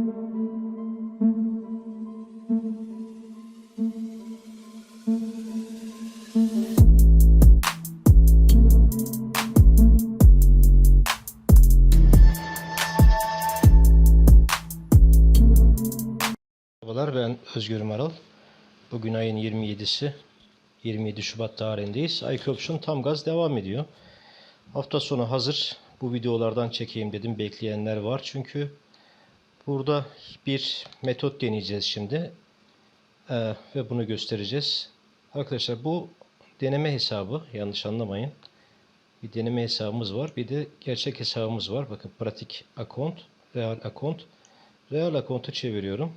Merhabalar ben Özgür Maral. Bugün ayın 27'si. 27 Şubat tarihindeyiz. IQ tam gaz devam ediyor. Hafta sonu hazır. Bu videolardan çekeyim dedim. Bekleyenler var çünkü. Burada bir metot deneyeceğiz şimdi. Ee, ve bunu göstereceğiz. Arkadaşlar bu deneme hesabı. Yanlış anlamayın. Bir deneme hesabımız var. Bir de gerçek hesabımız var. Bakın pratik account, real account. Real account'u çeviriyorum.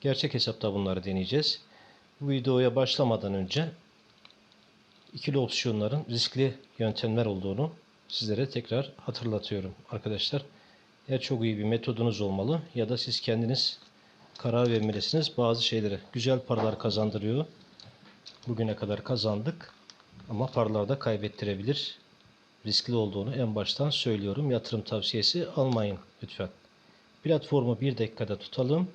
Gerçek hesapta bunları deneyeceğiz. Bu videoya başlamadan önce ikili opsiyonların riskli yöntemler olduğunu sizlere tekrar hatırlatıyorum arkadaşlar. Ya çok iyi bir metodunuz olmalı ya da siz kendiniz karar vermelisiniz bazı şeylere. Güzel paralar kazandırıyor. Bugüne kadar kazandık ama paralar da kaybettirebilir. Riskli olduğunu en baştan söylüyorum. Yatırım tavsiyesi almayın lütfen. Platformu bir dakikada tutalım.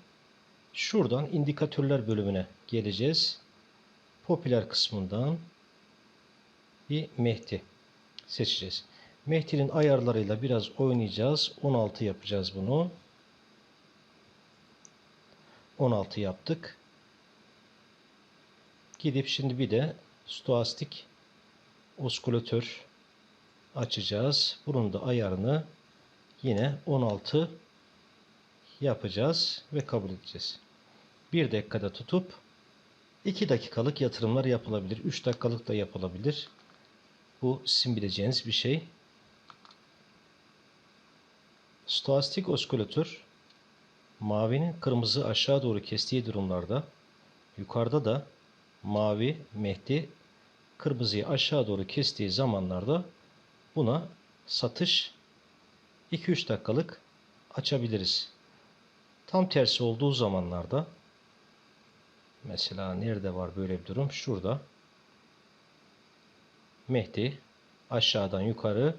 Şuradan indikatörler bölümüne geleceğiz. Popüler kısmından bir Mehdi seçeceğiz. Mehdi'nin ayarlarıyla biraz oynayacağız. 16 yapacağız bunu. 16 yaptık. Gidip şimdi bir de stoastik oskülatör açacağız. Bunun da ayarını yine 16 yapacağız ve kabul edeceğiz. 1 dakikada tutup 2 dakikalık yatırımlar yapılabilir. 3 dakikalık da yapılabilir. Bu sizin bileceğiniz bir şey. Stoastik oskülatör mavinin kırmızı aşağı doğru kestiği durumlarda yukarıda da mavi mehdi kırmızıyı aşağı doğru kestiği zamanlarda buna satış 2-3 dakikalık açabiliriz. Tam tersi olduğu zamanlarda mesela nerede var böyle bir durum? Şurada. Mehdi aşağıdan yukarı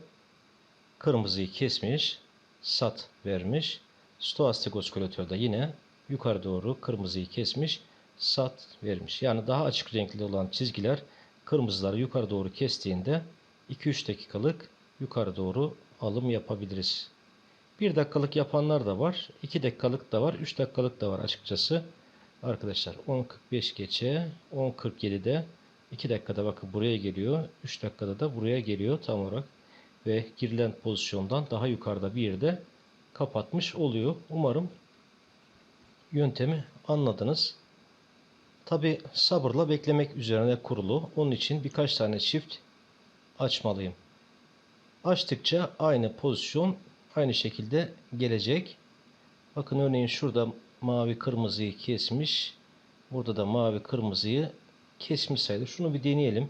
kırmızıyı kesmiş, sat vermiş. Stoastik oskülatörde yine yukarı doğru kırmızıyı kesmiş, sat vermiş. Yani daha açık renkli olan çizgiler kırmızıları yukarı doğru kestiğinde 2-3 dakikalık yukarı doğru alım yapabiliriz. 1 dakikalık yapanlar da var. 2 dakikalık da var. 3 dakikalık da var açıkçası. Arkadaşlar 10.45 geçe 10.47'de 2 dakikada bakın buraya geliyor. 3 dakikada da buraya geliyor tam olarak. Ve girilen pozisyondan daha yukarıda bir yerde kapatmış oluyor. Umarım yöntemi anladınız. Tabi sabırla beklemek üzerine kurulu. Onun için birkaç tane çift açmalıyım. Açtıkça aynı pozisyon aynı şekilde gelecek. Bakın örneğin şurada mavi kırmızıyı kesmiş. Burada da mavi kırmızıyı kesmiş sayılır. Şunu bir deneyelim.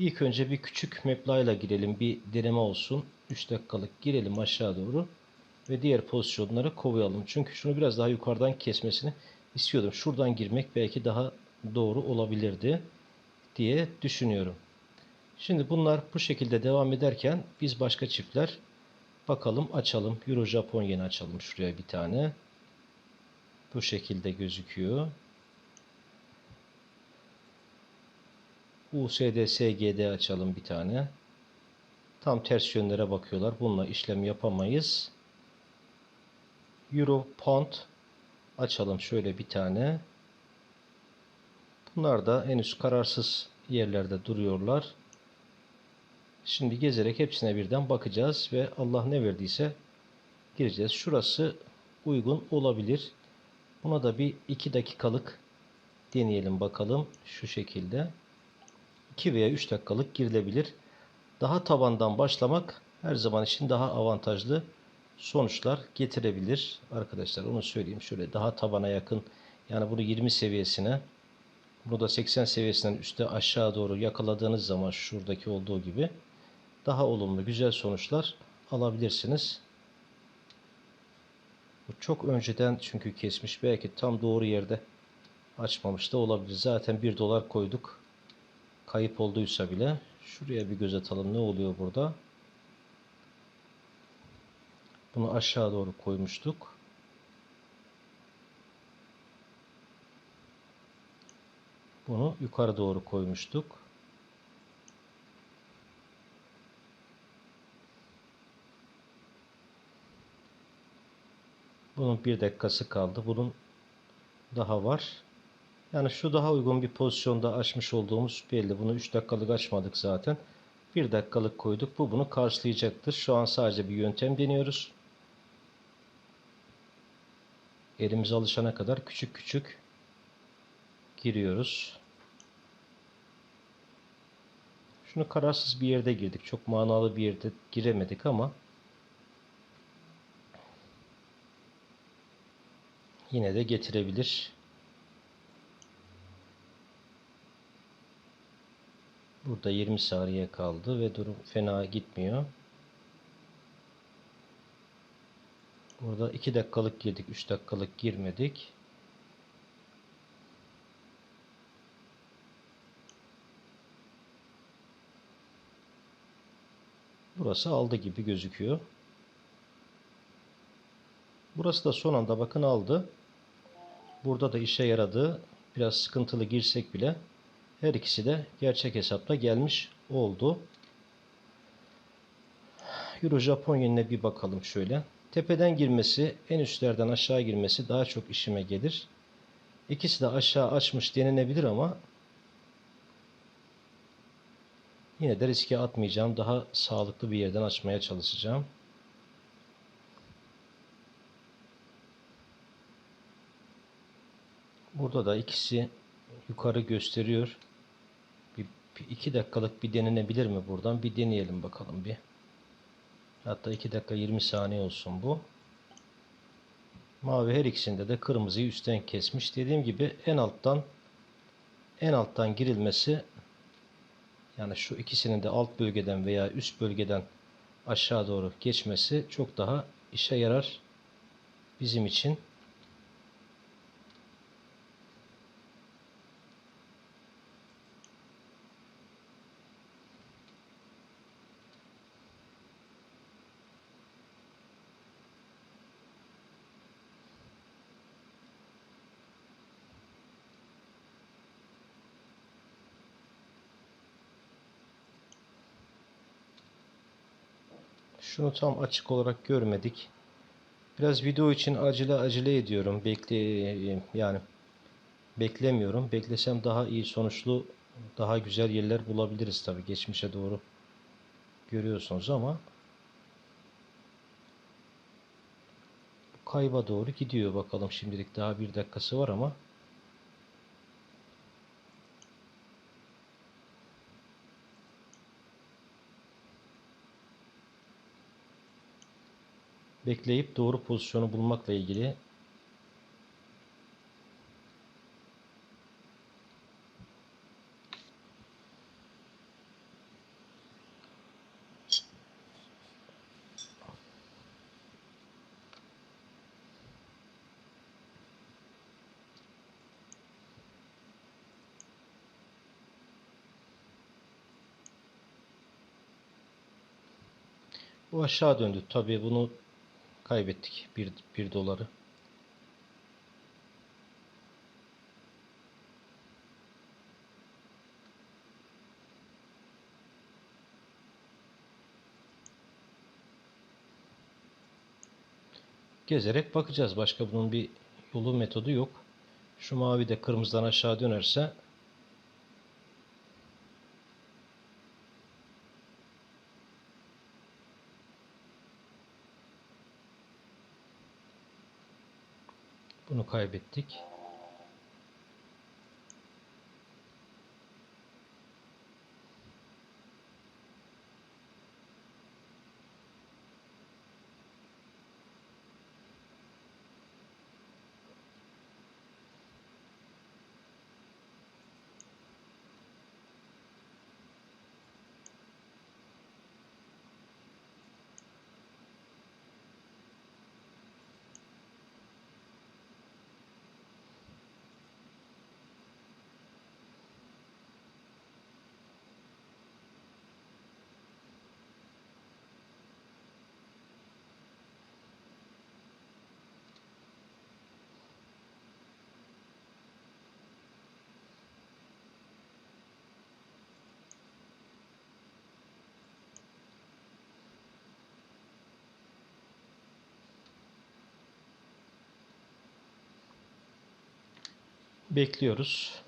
İlk önce bir küçük meplayla girelim. Bir deneme olsun. 3 dakikalık girelim aşağı doğru. Ve diğer pozisyonları kovayalım. Çünkü şunu biraz daha yukarıdan kesmesini istiyordum. Şuradan girmek belki daha doğru olabilirdi diye düşünüyorum. Şimdi bunlar bu şekilde devam ederken biz başka çiftler bakalım açalım. Euro Japon yeni açalım şuraya bir tane. Bu şekilde gözüküyor. USD SGD açalım bir tane. Tam ters yönlere bakıyorlar. Bununla işlem yapamayız. Euro Pound açalım şöyle bir tane. Bunlar da henüz kararsız yerlerde duruyorlar. Şimdi gezerek hepsine birden bakacağız ve Allah ne verdiyse gireceğiz. Şurası uygun olabilir. Buna da bir 2 dakikalık deneyelim bakalım şu şekilde. 2 veya 3 dakikalık girilebilir. Daha tabandan başlamak her zaman için daha avantajlı sonuçlar getirebilir. Arkadaşlar onu söyleyeyim. Şöyle daha tabana yakın yani bunu 20 seviyesine bunu da 80 seviyesinden üstte aşağı doğru yakaladığınız zaman şuradaki olduğu gibi daha olumlu güzel sonuçlar alabilirsiniz. Bu çok önceden çünkü kesmiş. Belki tam doğru yerde açmamış da olabilir. Zaten 1 dolar koyduk. Kayıp olduysa bile. Şuraya bir göz atalım. Ne oluyor burada? Bunu aşağı doğru koymuştuk. Bunu yukarı doğru koymuştuk. Bunun bir dakikası kaldı. Bunun daha var. Yani şu daha uygun bir pozisyonda açmış olduğumuz belli. Bunu 3 dakikalık açmadık zaten. 1 dakikalık koyduk. Bu bunu karşılayacaktır. Şu an sadece bir yöntem deniyoruz. Elimize alışana kadar küçük küçük giriyoruz. Şunu kararsız bir yerde girdik. Çok manalı bir yerde giremedik ama yine de getirebilir. Burada 20 saniye kaldı ve durum fena gitmiyor. Burada 2 dakikalık girdik, 3 dakikalık girmedik. Burası aldı gibi gözüküyor. Burası da son anda bakın aldı. Burada da işe yaradı. Biraz sıkıntılı girsek bile her ikisi de gerçek hesapta gelmiş oldu. Euro Japon yenine bir bakalım şöyle. Tepeden girmesi, en üstlerden aşağı girmesi daha çok işime gelir. İkisi de aşağı açmış denilebilir ama yine de riske atmayacağım. Daha sağlıklı bir yerden açmaya çalışacağım. Burada da ikisi yukarı gösteriyor. Bir, bir iki dakikalık bir denenebilir mi buradan? Bir deneyelim bakalım bir. Hatta 2 dakika 20 saniye olsun bu. Mavi her ikisinde de kırmızıyı üstten kesmiş. Dediğim gibi en alttan en alttan girilmesi yani şu ikisinin de alt bölgeden veya üst bölgeden aşağı doğru geçmesi çok daha işe yarar bizim için. Şunu tam açık olarak görmedik. Biraz video için acele acele ediyorum. Bekle yani beklemiyorum. Beklesem daha iyi sonuçlu, daha güzel yerler bulabiliriz tabii geçmişe doğru. Görüyorsunuz ama kayba doğru gidiyor bakalım şimdilik daha bir dakikası var ama bekleyip doğru pozisyonu bulmakla ilgili Bu aşağı döndü. Tabii bunu Kaybettik 1, 1 doları. Gezerek bakacağız. Başka bunun bir yolu metodu yok. Şu mavi de kırmızıdan aşağı dönerse Bunu kaybettik. Bekliyoruz.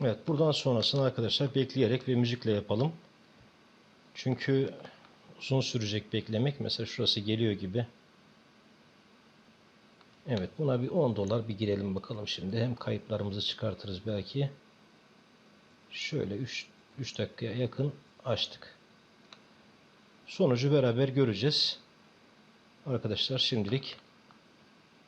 Evet buradan sonrasını arkadaşlar bekleyerek ve müzikle yapalım. Çünkü uzun sürecek beklemek. Mesela şurası geliyor gibi. Evet buna bir 10 dolar bir girelim bakalım şimdi. Hem kayıplarımızı çıkartırız belki. Şöyle 3, 3 dakikaya yakın açtık. Sonucu beraber göreceğiz. Arkadaşlar şimdilik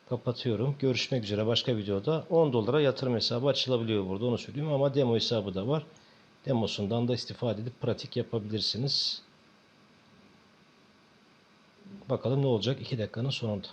kapatıyorum. Görüşmek üzere başka videoda. 10 dolara yatırım hesabı açılabiliyor burada onu söyleyeyim ama demo hesabı da var. Demosundan da istifade edip pratik yapabilirsiniz. Bakalım ne olacak 2 dakikanın sonunda.